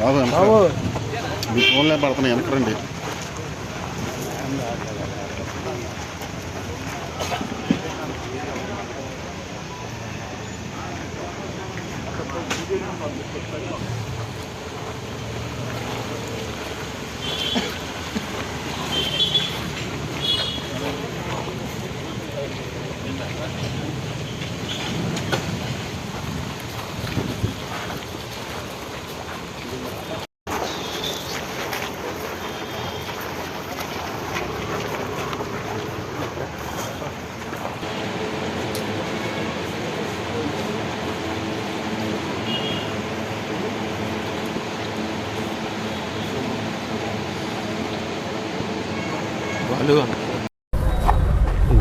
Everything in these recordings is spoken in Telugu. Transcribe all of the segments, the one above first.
బాబు బాబు మీ ఫోన్లే పడుతున్నాయి వెనకరండి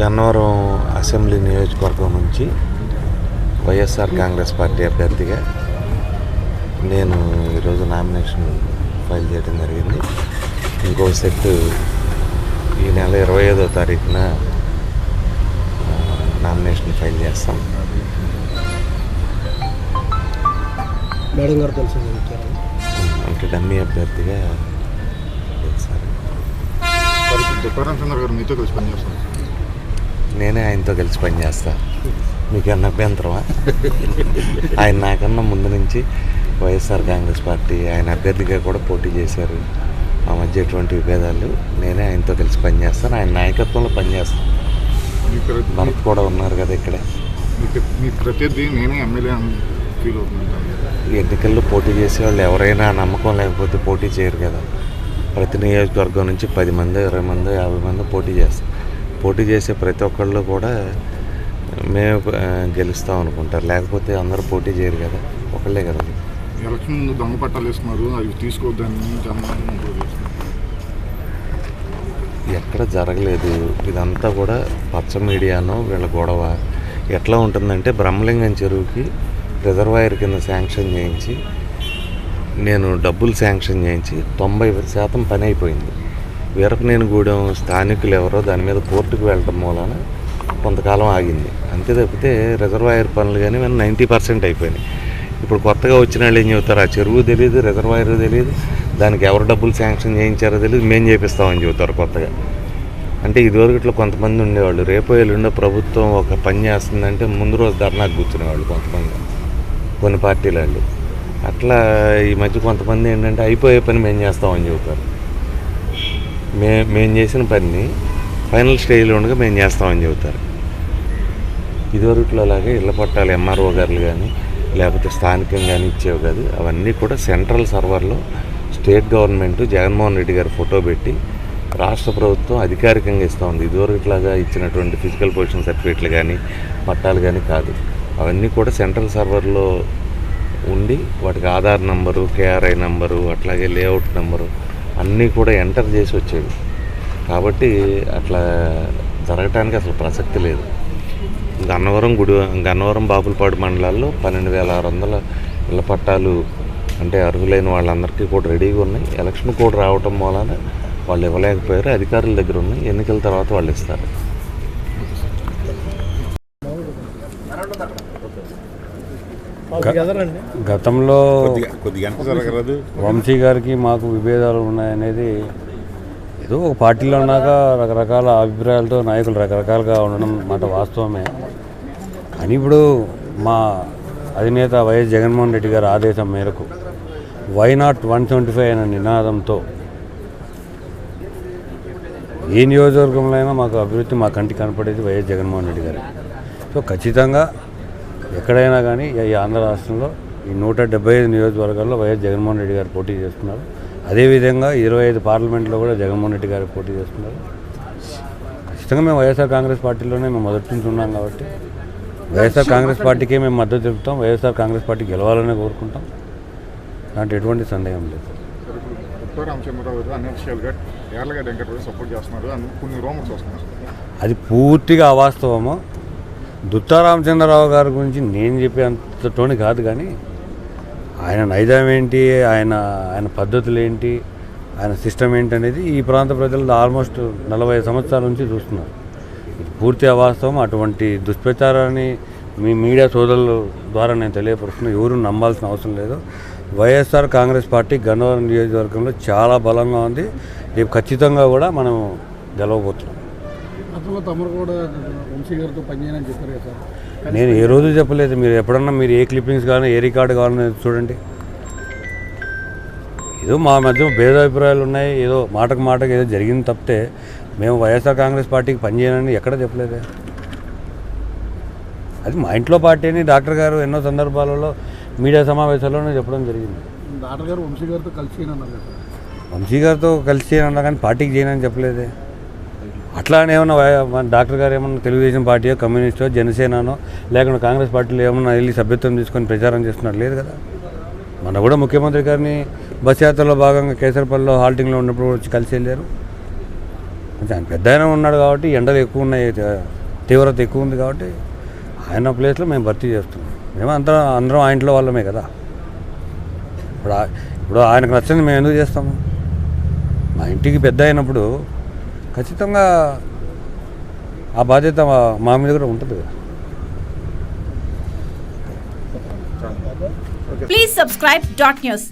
గన్నవరం అసెంబ్లీ నియోజకవర్గం నుంచి వైఎస్ఆర్ కాంగ్రెస్ పార్టీ అభ్యర్థిగా నేను ఈరోజు నామినేషన్ ఫైల్ చేయడం జరిగింది. ఇంకో సెట్ ఈ నెల ఇరవై ఐదో తారీఖున నామినేషన్ ఫైల్ చేస్తాం. మేడం గారు తెలుసు ఇంకా డమ్మీ అభ్యర్థిగా గెలిచారు. గారు మీతో కలిసి నేనే ఆయనతో కలిసి పనిచేస్తా మీకన్నా అభ్యంతరమా? ఆయన నాకన్నా ముందు నుంచి వైఎస్ఆర్ కాంగ్రెస్ పార్టీ ఆయన అభ్యర్థిగా కూడా పోటీ చేశారు. మా మధ్య ఎటువంటి విభేదాలు? నేనే ఆయనతో కలిసి పనిచేస్తాను ఆయన నాయకత్వంలో పనిచేస్తాను మీ ప్ర- భరత్ కూడా ఉన్నారు కదా ఇక్కడే. ఎన్నికల్లో పోటీ చేసే వాళ్ళు ఎవరైనా నమ్మకం లేకపోతే పోటీ చేయరు కదా. ప్రతి నియోజకవర్గం నుంచి పది మంది ఇరవై మంది యాభై మంది పోటీ చేస్తారు. పోటీ చేసే ప్రతి ఒక్కళ్ళు కూడా మేము గెలుస్తాం అనుకుంటారు. లేకపోతే అందరూ పోటీ చేయరు కదా. ఒకళ్ళే కదా. ఎలక్షన్ ముందు దొంగ పట్టాలు వేసుకున్నారు. అవి తీసుకోవద్దని ఎక్కడ జరగలేదు. ఇదంతా కూడా పచ్చ మీడియాను వీళ్ళ గొడవ. ఎట్లా ఉంటుందంటే బ్రహ్మలింగం చెరువుకి రిజర్వాయర్ కింద శాంక్షన్ చేయించి నేను డబ్బులు శాంక్షన్ చేయించి తొంభై శాతం పని అయిపోయింది. వీరపనేనిగూడెం స్థానికులు ఎవరో దాని మీద కోర్టుకు వెళ్ళటం మూలాన కొంతకాలం ఆగింది. అంతే తప్పితే రిజర్వాయర్ పనులు కానీ మన నైంటీ పర్సెంట్ అయిపోయినాయి. ఇప్పుడు కొత్తగా వచ్చిన వాళ్ళు ఏం చెబుతారు? ఆ చెరువు తెలియదు రిజర్వాయర్ తెలియదు దానికి ఎవరు డబ్బులు శాంక్షన్ చేయించారో తెలియదు మేము చేపిస్తామని చెబుతారు కొత్తగా. అంటే ఇదివరకు ఇట్లా కొంతమంది ఉండేవాళ్ళు. రేపు ఎల్లుండో ప్రభుత్వం ఒక పని చేస్తుందంటే ముందు రోజు ధర్నాకు కూర్చునేవాళ్ళు కొంతమంది. కొన్ని పార్టీల వాళ్ళు అట్లా ఈ మధ్య కొంతమంది ఏంటంటే అయిపోయే పని మేము చేస్తామని చెబుతారు. మే మేము చేసిన పనిని ఫైనల్ స్టేజ్లో ఉండగా మేము చేస్తామని చెబుతారు. ఇదివరకులో అలాగే ఇళ్ళ పట్టాలు ఎంఆర్ఓ గారులు కానీ లేకపోతే స్థానికంగా కానీ ఇచ్చేవి కాదు. అవన్నీ కూడా central సర్వర్లో state government Jaganmohan Reddy garu photo పెట్టి రాష్ట్ర ప్రభుత్వం అధికారికంగా ఇస్తూ ఉంది. ఇదివరకులాగా ఇచ్చినటువంటి ఫిజికల్ పొజిషన్ సర్టిఫికేట్లు కానీ పట్టాలు కానీ కాదు. అవన్నీ కూడా సెంట్రల్ సర్వర్లో ఉండి వాటికి ఆధార్ నెంబరు కేఆర్ఐ నెంబరు అట్లాగే లేఅవుట్ నెంబరు అన్నీ కూడా ఎంటర్ చేసి వచ్చేవి. కాబట్టి అట్లా జరగటానికి అసలు ప్రసక్తి లేదు. గన్నవరం గుడి గన్నవరం బాపులపాడు మండలాల్లో పన్నెండు వేల ఆరు వందల ఇళ్ళ పట్టాలు అంటే అర్హులైన వాళ్ళందరికీ కూడా రెడీగా ఉన్నాయి. ఎలక్షన్ కోడ్ రావటం మూలాన వాళ్ళు ఇవ్వలేకపోయారు. అధికారుల దగ్గర ఉన్నాయి. ఎన్నికల తర్వాత వాళ్ళు ఇస్తారు. గతంలో వంశీ గారికి మాకు విభేదాలు ఉన్నాయనేది ఏదో ఒక పార్టీలో ఉన్నాక రకరకాల అభిప్రాయాలతో నాయకులు రకరకాలుగా ఉండడం మాట వాస్తవమే. అని ఇప్పుడు మా అధినేత వైఎస్ జగన్మోహన్ రెడ్డి గారి ఆదేశం మేరకు why not one seventy five అనే నినాదంతో ఏ నియోజకవర్గంలో అయినా మాకు అభివృద్ధి మా కంటికి కనపడేది వైఎస్ జగన్మోహన్ రెడ్డి గారు. సో ఖచ్చితంగా ఎక్కడైనా కానీ ఈ ఆంధ్ర రాష్ట్రంలో ఈ నూట డెబ్బై ఐదు నియోజకవర్గాల్లో వైఎస్ జగన్మోహన్ రెడ్డి గారు పోటీ చేస్తున్నారు. అదేవిధంగా ఇరవై ఐదు పార్లమెంట్లో కూడా జగన్మోహన్ రెడ్డి గారు పోటీ చేస్తున్నారు. ఖచ్చితంగా మేము వైఎస్ఆర్ కాంగ్రెస్ పార్టీలోనే మేము మొదటి నుంచి ఉన్నాం కాబట్టి వైఎస్ఆర్ కాంగ్రెస్ పార్టీకే మేము మద్దతు తెలుపుతాం. వైఎస్ఆర్ కాంగ్రెస్ పార్టీ గెలవాలనే కోరుకుంటాం. దాంట్లో ఎటువంటి సందేహం లేదు. చేస్తున్నారు అది పూర్తిగా అవాస్తవము. దుత్తా రామచంద్రరావు గారి గురించి నేను చెప్పేంతటోని కాదు కానీ ఆయన నైజం ఏంటి ఆయన ఆయన పద్ధతులు ఏంటి ఆయన సిస్టమ్ ఏంటి అనేది ఈ ప్రాంత ప్రజలు ఆల్మోస్ట్ నలభై సంవత్సరాల నుంచి చూస్తున్నారు. ఇది పూర్తి అవాస్తవం. అటువంటి దుష్ప్రచారాన్ని మీ మీడియా సోదరుల ద్వారా నేను తెలియపరుస్తున్నా. ఎవరు నమ్మాల్సిన అవసరం లేదు. వైఎస్ఆర్ కాంగ్రెస్ పార్టీ గన్నవరం నియోజకవర్గంలో చాలా బలంగా ఉంది. రేపు ఖచ్చితంగా కూడా మనం గెలవబోతున్నాం. గతంలో తమరు కూడా వంశీ గారితో పనిచేయనని చెప్పారు కదా సార్. నేను ఏ రోజు చెప్పలేదు. మీరు ఎప్పుడన్నా మీరు ఏ క్లిప్పింగ్స్ కానీ ఏ రికార్డు కావాలని చూడండి. ఏదో మా మధ్య భేదాభిప్రాయాలు ఉన్నాయి. ఏదో మాటకు మాటకు ఏదో జరిగింది తప్పితే మేము వైఎస్ఆర్ కాంగ్రెస్ పార్టీకి పనిచేయనని ఎక్కడ చెప్పలేదే. అది మా ఇంట్లో పార్టీ అని డాక్టర్ గారు ఎన్నో సందర్భాలలో మీడియా సమావేశాల్లోనే చెప్పడం జరిగింది. డాక్టర్ గారు వంశీ గారితో కలిసి వంశీ గారితో కలిసి చేయనన్నా కానీ పార్టీకి చేయనని చెప్పలేదే. అట్లా అని ఏమన్నా మన డాక్టర్ గారు ఏమన్నా తెలుగుదేశం పార్టీయో కమ్యూనిస్టో జనసేననో లేకుండా కాంగ్రెస్ పార్టీలో ఏమన్నా వెళ్ళి సభ్యత్వం తీసుకొని ప్రచారం చేస్తున్నారు లేదు కదా? మన కూడా ముఖ్యమంత్రి గారిని బస్ యాత్రలో భాగంగా కేసరపల్లిలో హాల్టింగ్లో ఉన్నప్పుడు వచ్చి కలిసి వెళ్ళారు. కొంచెం ఆయన పెద్ద ఆయన ఉన్నాడు కాబట్టి ఎండలు ఎక్కువ ఉన్నాయి తీవ్రత ఎక్కువ ఉంది కాబట్టి ఆయన ప్లేస్లో మేము భర్తీ చేస్తున్నాం. మేము అంతా అందరం ఆ ఇంట్లో వాళ్ళమే కదా. ఇప్పుడు ఇప్పుడు ఆయనకు నచ్చింది మేము ఎందుకు చేస్తాము? మా ఇంటికి పెద్ద అయినప్పుడు ఖచ్చితంగా ఆ బాధ్యత మా మీద కూడా ఉంటుంది కదా ప్లీజ్ సబ్స్క్రైబ్ డాట్ న్యూస్